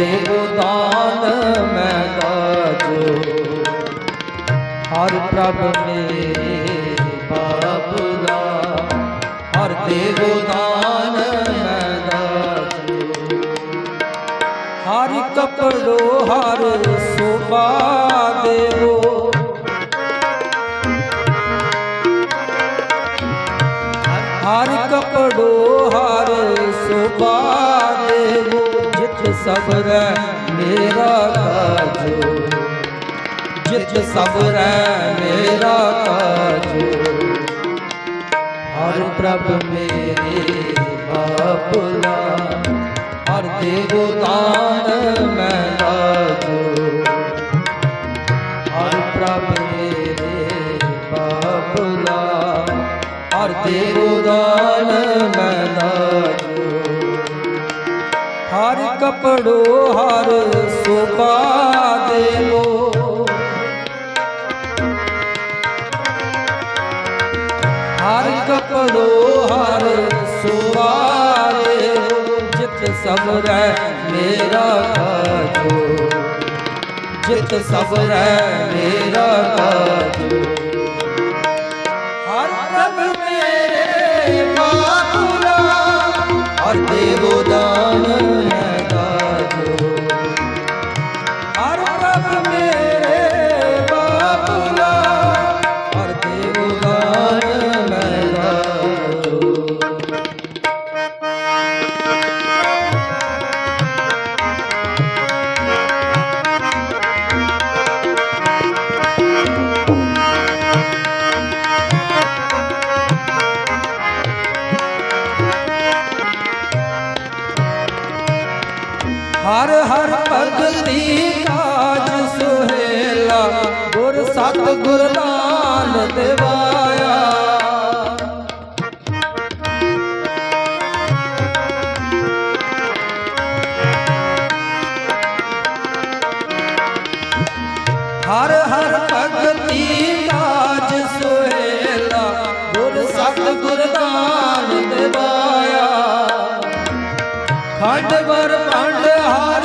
ਦੇਵੋ ਦਾਨ ਮੈਂ ਦਾਜੋ ਹਰ ਪ੍ਰਭ ਮੇਰੇ ਬਾਬਲਾ ਹਰ ਦੇਵੋ ਦਾਨ ਮੈਂ ਦਾਜੋ ਹਰ ਕਪੜੋ, ਹਰ ਸੋਭਾ ਦੇਵੋ। ਹਰ ਕਪੜੋ, ਹਰ ਸਬਰੈ ਮੇਰਾ ਕਾਜੋ ਜਿਤ ਸਬਰੈ ਮੇਰਾ ਕਾਜੋ ਹਰ ਪ੍ਰਭ ਮੇਰੇ ਬਾਪੁਲਾ ਹਰ ਦੇਵੋ ਦਾਨ ਮੈਂ ਦਾਜੋ ਹਰ ਪ੍ਰਭ ਮੇਰੇ ਬਾਪੁਲਾ ਹਰ ਦੇਵੋ ਦਾਨ ਮੈਂ ਦਾਜੋ ਹਰ ਕਪੜੋ ਹਰ ਸੋਭਾ ਦੇਵੋ ਹਰ ਕਪੜੋ ਹਰ ਸੁਵਾਰੇ ਜਿਤ ਸਬਰੈ ਮੇਰਾ ਕਾਜੋ ਜਿਤ ਸਬਰੈ ਮੇਰਾ ਕਾਜੋ ਗੁਰ ਸਤ ਦਿਵਾਇਆ। ਹਰ ਹਰ ਭਗਤੀ ਕਾਜ ਸੁਹੇਲਾ ਗੁਰ ਸਤ ਗੁਰ ਲਾਲ ਦਿਵਾਇਆ। ਖੰਡ ਵਰ ਪੰਡ ਹਰ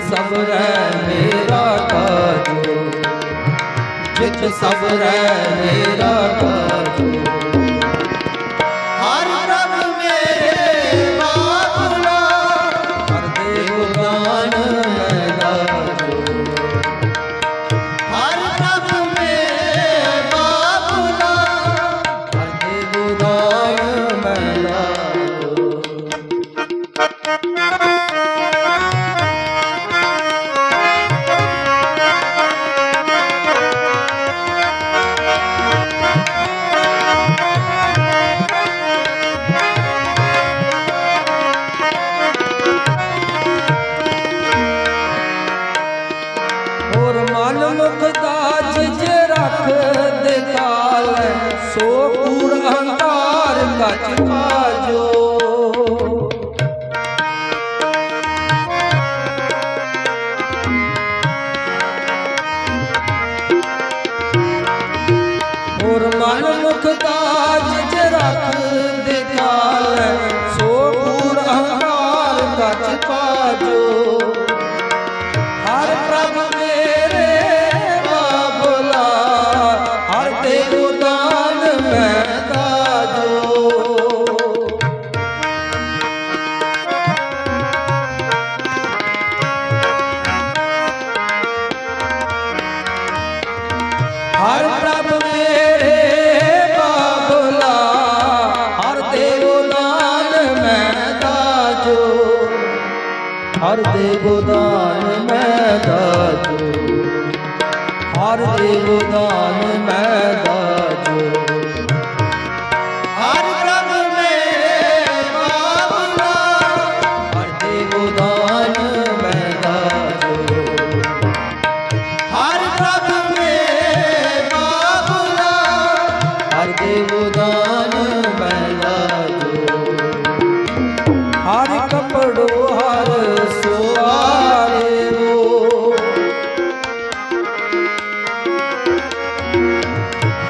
ਸਬਰੈ ਮੇਰਾ ਕਾਜੋ ਜਿਤ ਸਬਰੈ ਮੇਰਾ ਕਾਜੋ ਹਰ जो ਹਰ ਦੇਵ ਦਾਨ ਮੈਂ ਦਾਜੋ ਹਰ ਦੇਵ ਦਾਨ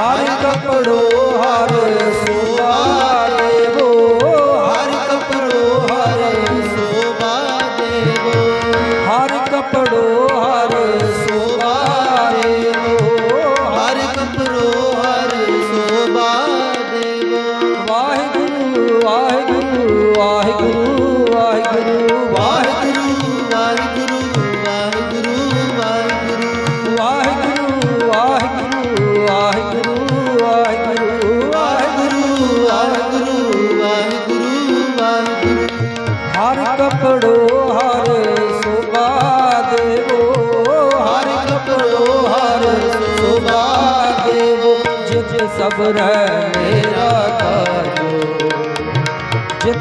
ਹਰ ਕਪੜੋ ਹਰ ਸੁਆਰੇ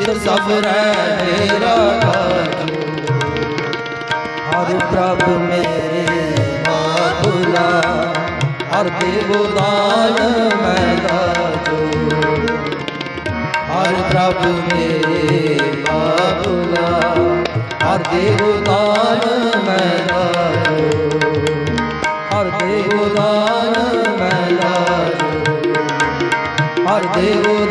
ਜਿਤ ਸਬਰੈ ਮੇਰਾ ਹਰ ਪ੍ਰਭ ਮੇਰੇ ਬਾਬੁਲਾ ਹਰ ਦੇਵੋ ਦਾਨ ਮੈਂ ਦਾਜੋ। ਹਰ ਪ੍ਰਭ ਮੇਰੇ ਬਾਬੁਲਾ ਹਰ ਦੇਵੋ ਦਾਨ ਮੈਂ ਦਾਜੋ। ਹਰ ਦੇਵ ਦਾਨ ਮੈਂ ਦਾਜੋ। ਹਰ ਦੇਵ